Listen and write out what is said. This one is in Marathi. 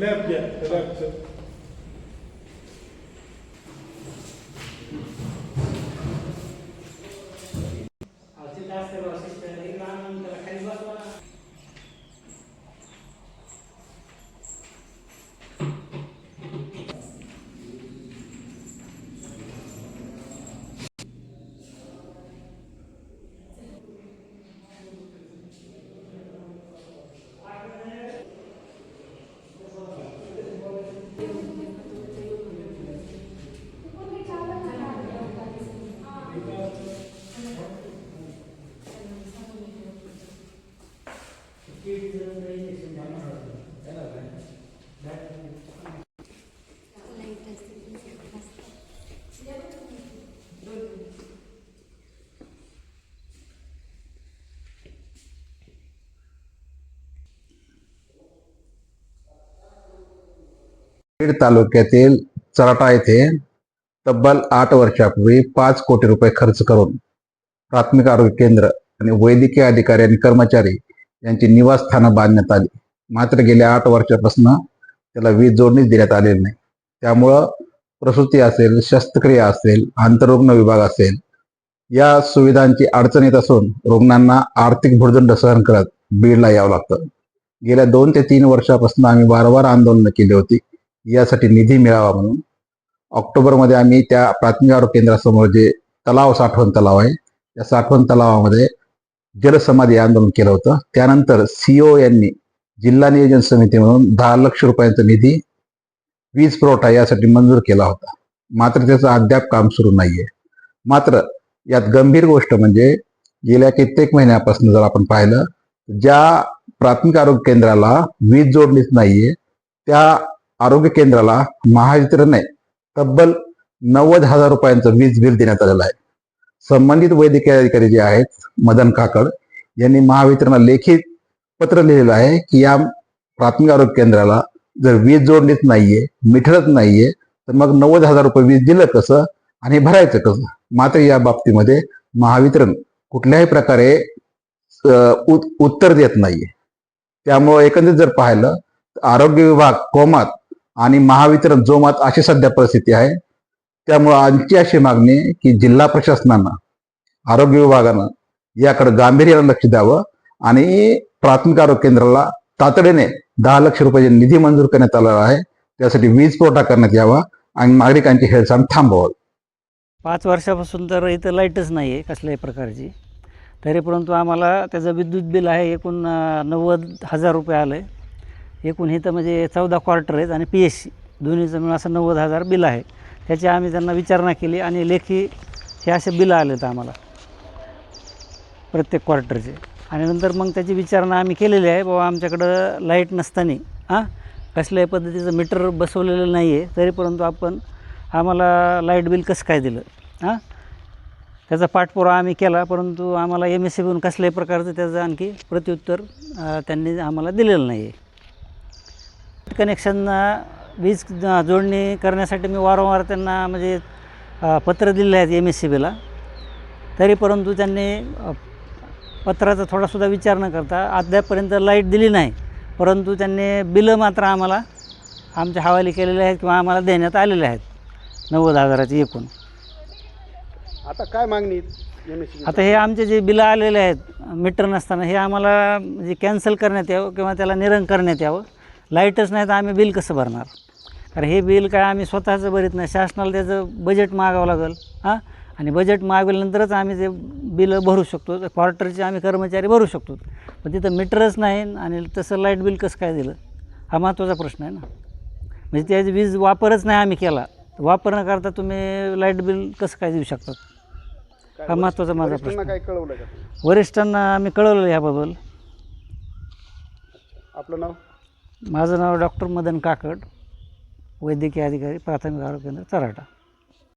lab yet, production. बीड तालुक्यातील चराटा येथे तब्बल आठ वर्षापूर्वी पाच कोटी रुपये खर्च करून प्राथमिक आरोग्य केंद्र आणि वैद्यकीय अधिकारी आणि कर्मचारी यांची निवासस्थानं बांधण्यात आली. मात्र गेल्या आठ वर्षापासून त्याला वीज जोडणीच देण्यात आलेली नाही. त्यामुळं प्रसूती असेल शस्त्रक्रिया असेल आंतररुग्ण विभाग असेल या सुविधांची अडचण येत असून रुग्णांना आर्थिक भुर्दंड सहन करत बीडला यावं लागतं. गेल्या दोन ते तीन वर्षापासून आम्ही वारंवार आंदोलनं केली होती. यासाठी निधी मिळावा म्हणून. ऑक्टोबरमध्ये आम्ही त्या प्राथमिक आरोग्य केंद्रासमोर जे तलाव साठवण तलाव आहे त्या साठवण तलावामध्ये जलसमाधी आंदोलन केलं होतं. त्यानंतर सीओ यांनी जिल्हा नियोजन समिती म्हणून दहा लक्ष रुपयांचा निधी वीज पुरवठा यासाठी मंजूर केला होता. मात्र त्याचं अद्याप काम सुरू नाहीये. मात्र यात गंभीर गोष्ट म्हणजे गेल्या कित्येक महिन्यापासून जर आपण पाहिलं ज्या प्राथमिक आरोग्य केंद्राला वीज जोडणीच नाहीये त्या आरोग्य केंद्राला महावितरणने तब्बल नव्वद हजार रुपयांचं वीज बिल देण्यात आलेलं आहे. संबंधित वैद्यकीय अधिकारी जे आहेत मदन काकड यांनी महावितरणाला लेखित पत्र लिहिलेलं आहे की या प्राथमिक आरोग्य केंद्राला जर वीज जोडणीच नाहीये मिठरच नाहीये तर मग नव्वद हजार रुपये वीज दिलं कसं आणि भरायचं कसं? मात्र या बाबतीमध्ये महावितरण कुठल्याही प्रकारे उत- उत्तर देत नाहीये. त्यामुळं एकंदरीत जर पाहिलं आरोग्य विभाग कोमात आणि महावितरण जोमात अशी सध्या परिस्थिती आहे त्यामुळं आमची अशी मागणी की जिल्हा प्रशासनानं आरोग्य विभागानं याकडे गांभीर्यानं लक्ष द्यावं आणि प्राथमिक आरोग्य केंद्राला तातडीने दहा लक्ष रुपयाचे निधी मंजूर करण्यात आला आहे. त्यासाठी वीज पुरवठा करण्यात यावा आणि नागरिकांची हेळसांड थांबवावी. पाच वर्षापासून तर इथं लाईटच नाही आहे कसल्याही प्रकारची. तरी परंतु आम्हाला त्याचं विद्युत बिल आहे एकूण नव्वद हजार रुपये आलं आहे एकूण इथं म्हणजे चौदा क्वार्टर आहेत आणि पी एस सी दोन्हीचं मिळून असं नव्वद हजार बिल आहे. त्याची आम्ही त्यांना विचारणा केली आणि लेखी हे असे बिलं आलेत आम्हाला. प्रत्येक क्वार्टरचे आणि नंतर मग त्याची विचारणा आम्ही केलेली आहे. बाबा आमच्याकडं लाइट नसताना हां? कसल्याही पद्धतीचं मीटर बसवलेलं नाही आहे तरी परंतु आपण आम्हाला लाइट बिल कसं काय दिलं? हां? त्याचा पाठपुरावा आम्ही केला. परंतु आम्हाला एम एस सी बीहून कसल्याही प्रकारचं त्याचं आणखी प्रत्युत्तर त्यांनी आम्हाला दिलेलं नाही आहे कनेक्शन वीज जोडणी करण्यासाठी मी वारंवार त्यांना म्हणजे पत्र दिले आहेत एम एस सी बीला तरी परंतु त्यांनी पत्राचा थोडासुद्धा विचार न करता अद्यापपर्यंत लाइट दिली नाही. परंतु त्यांनी बिलं मात्र आम्हाला आमच्या हवाली केलेले आहेत किंवा आम्हाला देण्यात आलेले आहेत. नव्वद हजाराची एकूण. आता काय मागणी आता हे आमचे जे बिलं आलेले आहेत मीटर नसताना हे आम्हाला म्हणजे कॅन्सल करण्यात यावं किंवा त्याला निरंग करण्यात यावं. लाईटच नाही तर आम्ही बिल कसं भरणार? कारण हे बिल काय आम्ही स्वतःचं भरीत नाही. शासनाला त्याचं बजेट मागावं लागेल हां? आणि बजेट मागवल्यानंतरच आम्ही ते बिलं भरू शकतो. क्वार्टरचे आम्ही कर्मचारी भरू शकतो. पण तिथं मीटरच नाही आणि तसं लाइट बिल कसं काय दिलं? हा महत्त्वाचा प्रश्न आहे ना. म्हणजे त्याची वीज वापरच नाही आम्ही केला. वापर न करता तुम्ही लाइट बिल कसं काय देऊ शकतात हा महत्त्वाचा माझा प्रश्न. काय कळवलं का? वरिष्ठांना आम्ही कळवलं ह्याबद्दल. आपलं नाव? माझं नाव डॉक्टर मदन काकड. वैद्यकीय अधिकारी प्राथमिक आरोग्य केंद्र चराटा